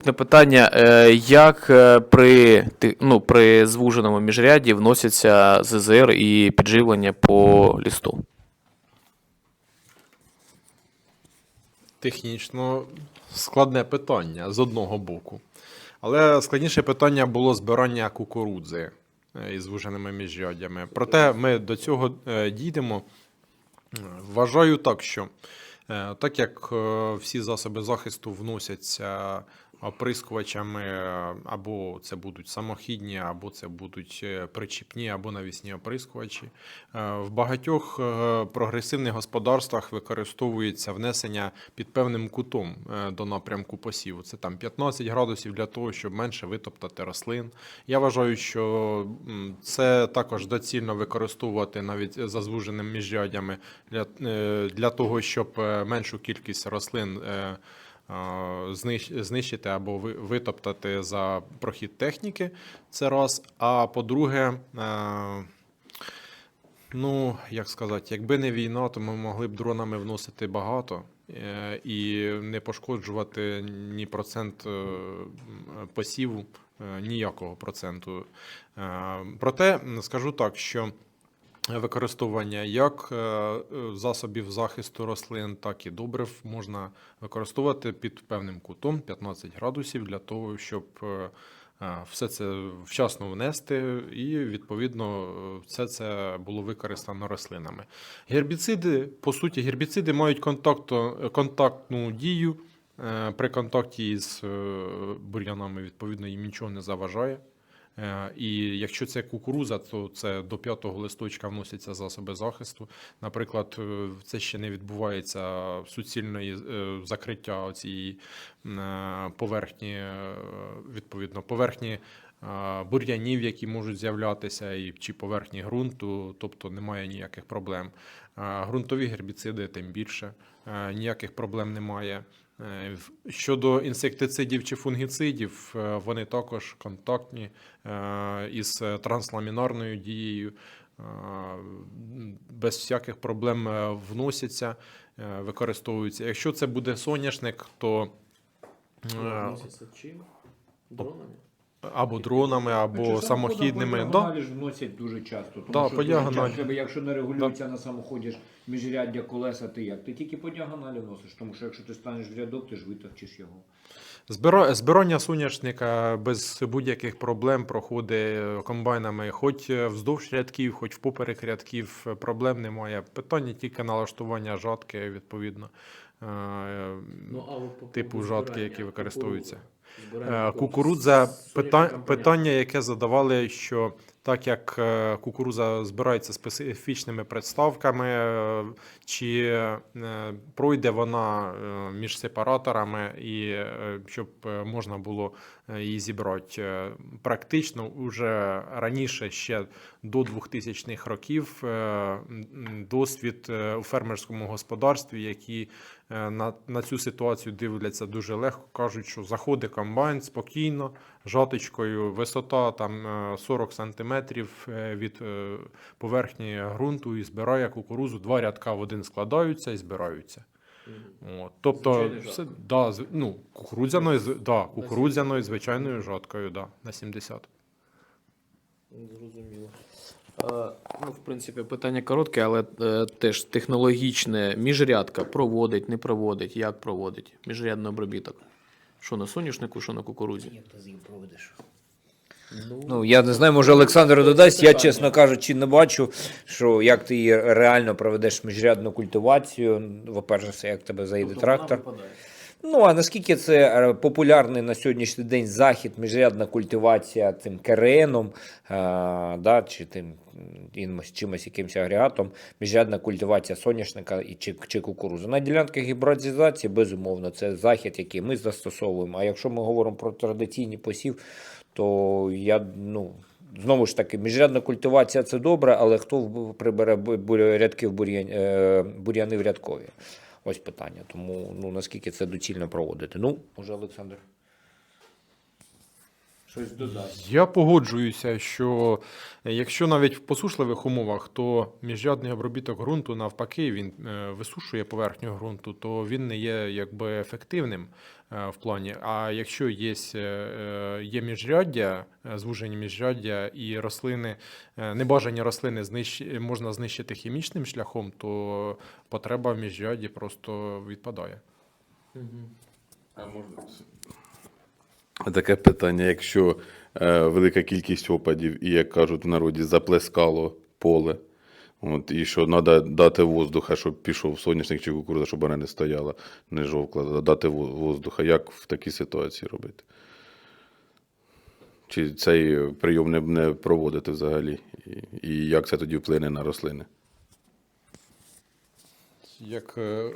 Питання: е, як е, при, ну, при звуженому міжряді вносяться ЗЗР і підживлення по лісту? Технічно складне питання з одного боку. Але складніше питання було збирання кукурудзи е, із звуженими міжрядями. Проте ми до цього дійдемо. Вважаю так, що так як всі засоби захисту вносяться оприскувачами, е, або це будуть самохідні, або це будуть е, причіпні, або навісні оприскувачі, е, в багатьох прогресивних господарствах використовується внесення під певним кутом до напрямку посіву. Це там 15 градусів для того, щоб менше витоптати рослин. Я вважаю, що це також доцільно використовувати навіть за звуженим міжрядями для, для того, щоб меншу кількість рослин знищити або ви- витоптати за прохід техніки. Це раз. А по-друге, е, Ну, як сказати, якби не війна, то ми могли б дронами вносити багато е, і не пошкоджувати ні процент е, посіву, ніякого проценту. Проте скажу так, що використовування як е, е, засобів захисту рослин, так і добрив можна використовувати під певним кутом 15 градусів для того, щоб е, все це вчасно внести, і відповідно все це було використано рослинами. Гербіциди, по суті, гербіциди мають контакту, контактну дію. При контакті з бур'янами, відповідно, їм нічого не заважає. Е, І якщо це кукуруза, то це до п'ятого листочка вносяться засоби захисту. Наприклад, е, це ще не відбувається суцільної е, закриття цієї поверхні, відповідно, поверхні бур'янів, які можуть з'являтися, і чи поверхні ґрунту, тобто немає ніяких проблем. Ґрунтові гербіциди тим більше, ніяких проблем немає. Е, Щодо інсектицидів чи фунгіцидів, е, вони також контактні е, із трансламінарною дією, без всяких проблем вносяться, використовуються. Якщо це буде соняшник, то вносяться чим? Дронами? Або дронами, або самохідними. По Да. ж вносять дуже часто. Тому Да, що по діагоналі. часто якщо не регулюється на самоході ж міжряддя колеса, ти як? Ти тільки по діагоналі вносиш, тому що якщо ти станеш в рядок, ти ж витовчиш його. Збира- Збирання соняшника без будь-яких проблем проходить комбайнами, хоч вздовж рядків, хоч впоперек рядків, проблем немає. Питання тільки налаштування жатки, відповідно, е, типу жатки, які використовуються. Е, Кукурудза пита- питання, яке задавали, що так як е, кукурудза збирається специфічними представками, е, чи е, пройде вона між сепараторами, і щоб можна було її зібрати. Практично уже раніше, ще до 2000-х років, досвід у фермерському господарстві, які на, на цю ситуацію дивляться дуже легко, кажуть, що заходить комбайн спокійно, жаточкою, висота там е, 40 сантиметрів е, від е, поверхні ґрунту і збирає кукурузу. Два рядка в один складаються і збираються. От, тобто, все, да, ну, кукурудзяною, да, кукурудзяною звичайною жаткою, да, на 70. Зрозуміло. Е, Ну, в принципі, питання коротке, але е, теж технологічне. Міжрядка проводить, не проводить, як проводить? Міжрядний обробіток. Що на соняшнику, що на кукурудзі? Як ти з ним проведеш? Ну, я не знаю, може Олександр додасть. Я, чесно кажучи, не бачу, що як ти її реально проведеш міжрядну культивацію. По-перше, як тебе заїде Тобто трактор. Ну, а наскільки це е, популярний на сьогоднішній день захід, міжрядна культивація цим кереном, е, да, чи тим чимось якимось агрегатом, міжрядна культивація соняшника і чи, чи кукурузи. На ділянках гібридизації, безумовно, це захід, який ми застосовуємо. А якщо ми говоримо про традиційний посів, то я ну. Знову ж таки, міжрядна культивація це добре, але хто прибере рядки в е, бур'яни в рядкові? Ось питання. Тому ну наскільки це доцільно проводити? Ну, може, Олександр. Щось додасть. Я погоджуюся, що е, якщо навіть в посушливих умовах, то міжрядний обробіток ґрунту навпаки він е, висушує поверхню ґрунту, то він не є якби ефективним е, в плані. А якщо є, є міжряддя, звужені міжряддя і рослини, небажані рослини знищ... можна знищити хімічним шляхом, то потреба в міжрядді просто відпадає. А можна таке питання, якщо е, велика кількість опадів, і як кажуть в народі, заплескало поле. От, і що треба дати воздуха, щоб пішов соняшник чи кукурудза, щоб вона не стояла, не жовкла, дати воздуха. Як в такій ситуації робити? Чи цей прийом не, не проводити взагалі? І, і як це тоді вплине на рослини? Як, е,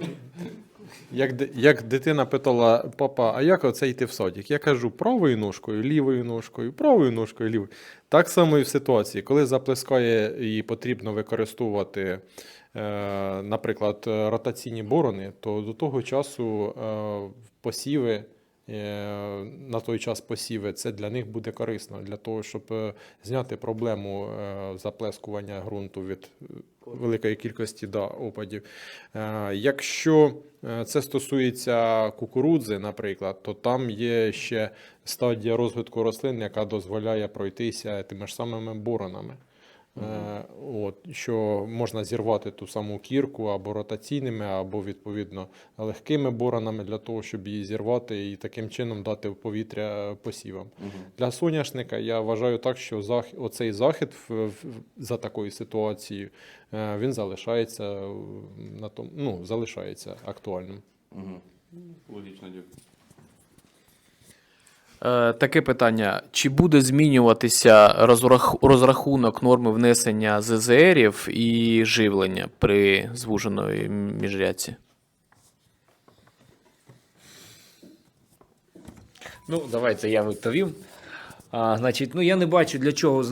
як, як дитина питала папа, а як оце йти в садик? Я кажу правою ножкою, лівою ножкою, правою ножкою, лівою. Так само і в ситуації, коли заплескає і потрібно використовувати, е, наприклад, ротаційні борони, то до того часу е, посіви. Е, На той час посіви, це для них буде корисно, для того, щоб е, зняти проблему е, заплескування ґрунту від великої кількості да, опадів. Якщо це стосується кукурудзи, наприклад, то там є ще стадія розвитку рослин, яка дозволяє пройтися тими ж самими боронами. Е, От, що можна зірвати ту саму кірку або ротаційними, або відповідно легкими боронами для того, щоб її зірвати і таким чином дати в повітря посівам. Для соняшника я вважаю так, що зах... оцей захід в... в- за такою ситуацією е, він залишається е, на тому, ну, залишається актуальним. Логічно, дякую. Е, таке питання: чи буде змінюватися розрах... розрахунок норми внесення ЗЗРів і живлення при звуженої міжрядці? Ну, давайте я відповім. А, значить, ну я не бачу для чого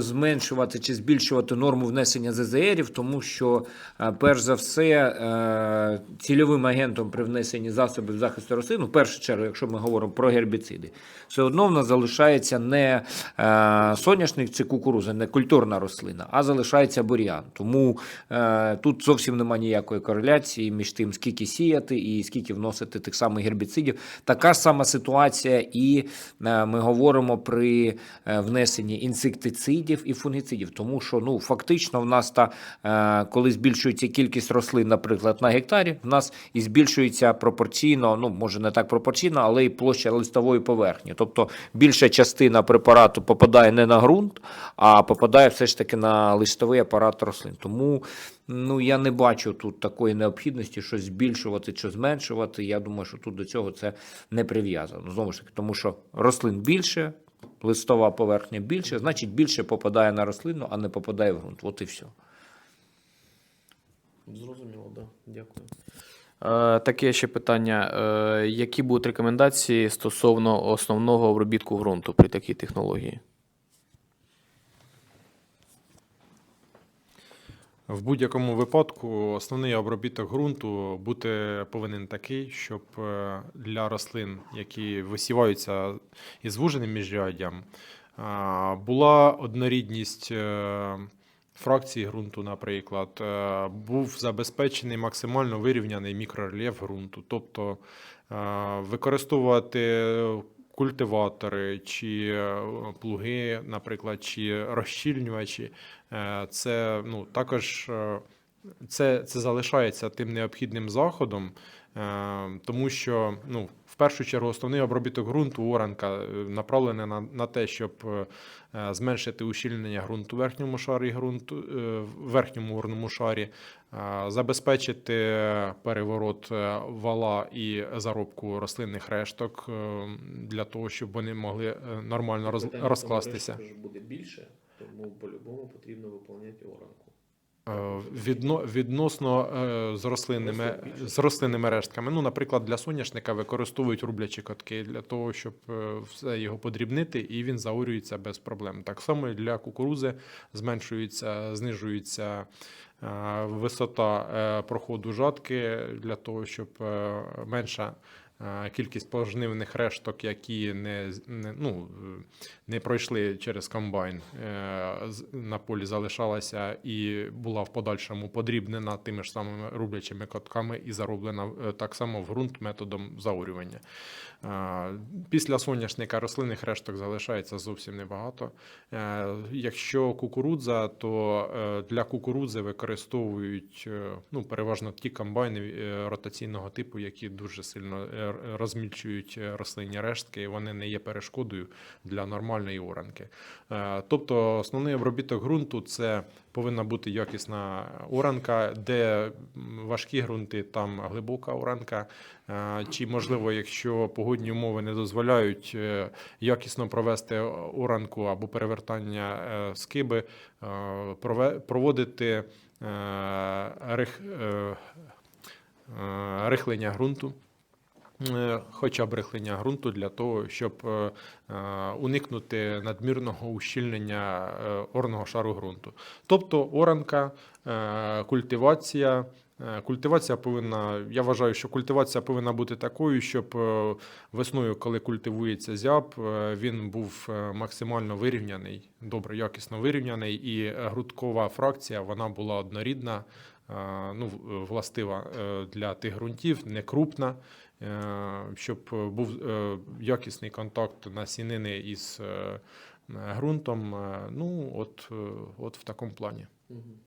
зменшувати чи збільшувати норму внесення ЗЗРів, тому що, перш за все, е, цільовим агентом при внесенні засобів захисту рослин, ну, в першу чергу, якщо ми говоримо про гербіциди, все одно в нас залишається не е, соняшник чи кукуруза, не культурна рослина, а залишається бур'ян. Тому е, тут зовсім немає ніякої кореляції між тим, скільки сіяти і скільки вносити тих самих гербіцидів. Така ж сама ситуація, і е, ми говоримо при е, внесенні інсектицидів і фунгіцидів, тому що ну фактично в нас та е, коли збільшується кількість рослин, наприклад, на гектарі, в нас і збільшується пропорційно, ну може не так пропорційно, але і площа листової поверхні. Тобто більша частина препарату попадає не на ґрунт, а попадає все ж таки на листовий апарат рослин. Тому ну я не бачу тут такої необхідності, щось збільшувати чи зменшувати. Я думаю, що тут до цього це не прив'язано. Знову ж таки, тому що рослин більше. Листова поверхня більше, значить більше попадає на рослину, а не попадає в ґрунт. От і все. Зрозуміло, так. Да. Дякую. Е, таке ще питання. Е, які будуть рекомендації стосовно основного обробітку ґрунту при такій технології? В будь-якому випадку основний обробіток ґрунту бути повинен такий, щоб е, для рослин, які висіваються із звуженим міжряддям, була однорідність е, фракції ґрунту, наприклад, е, був забезпечений максимально вирівняний мікрорельєф ґрунту, тобто використовувати культиватори чи е, плуги, наприклад, чи розщільнювачі. Е, Це ну, також е, це, це залишається тим необхідним заходом, е, тому що ну, в першу чергу основний обробіток ґрунту оранка е, направлений на, на те, щоб е, зменшити ущільнення ґрунту в верхньому шарі ґрунту, в верхньому горному шарі, забезпечити переворот вала і заробку рослинних решток для того, щоб вони могли нормально роз, розкластися. буде більше, тому по-любому потрібно виконувати оранку. Е, Відно, відносно е, з рослинними, з рослинними рештками. Ну, наприклад, для соняшника використовують рублячі катки для того, щоб е, все його подрібнити, і він заорюється без проблем. Так само і для кукурузи зменшується, знижується висота проходу жатки для того, щоб менша кількість пожнивних решток, які не, не, ну, не пройшли через комбайн, е, на полі залишалася і була в подальшому подрібнена тими ж самими рублячими котками і зароблена е, так само в ґрунт методом заорювання. Е, Після соняшника рослинних решток залишається зовсім небагато. Е, Якщо кукурудза, то для кукурудзи використовують ну, переважно ті комбайни ротаційного типу, які дуже сильно розмільчують е, рослинні рештки, і вони не є перешкодою для нормальної оранки. Е, Тобто основний обробіток ґрунту це повинна бути якісна оранка, де важкі ґрунти, там глибока оранка. Е, Чи можливо, якщо погодні умови не дозволяють якісно провести оранку або перевертання скиби, проводити рих, рихлення ґрунту. Е, Хоча б рихлення ґрунту для того, щоб е, е, уникнути надмірного ущільнення орного шару ґрунту. Тобто оранка, культивація. Культивація повинна, я вважаю, що культивація повинна бути такою, щоб весною, коли культивується зяб, він був максимально вирівняний, добре, якісно вирівняний, і грудкова фракція вона була однорідна, ну, властива для тих ґрунтів, не крупна, щоб був е, якісний контакт насінини із е, ґрунтом. Е, Ну, от, е, от в такому плані.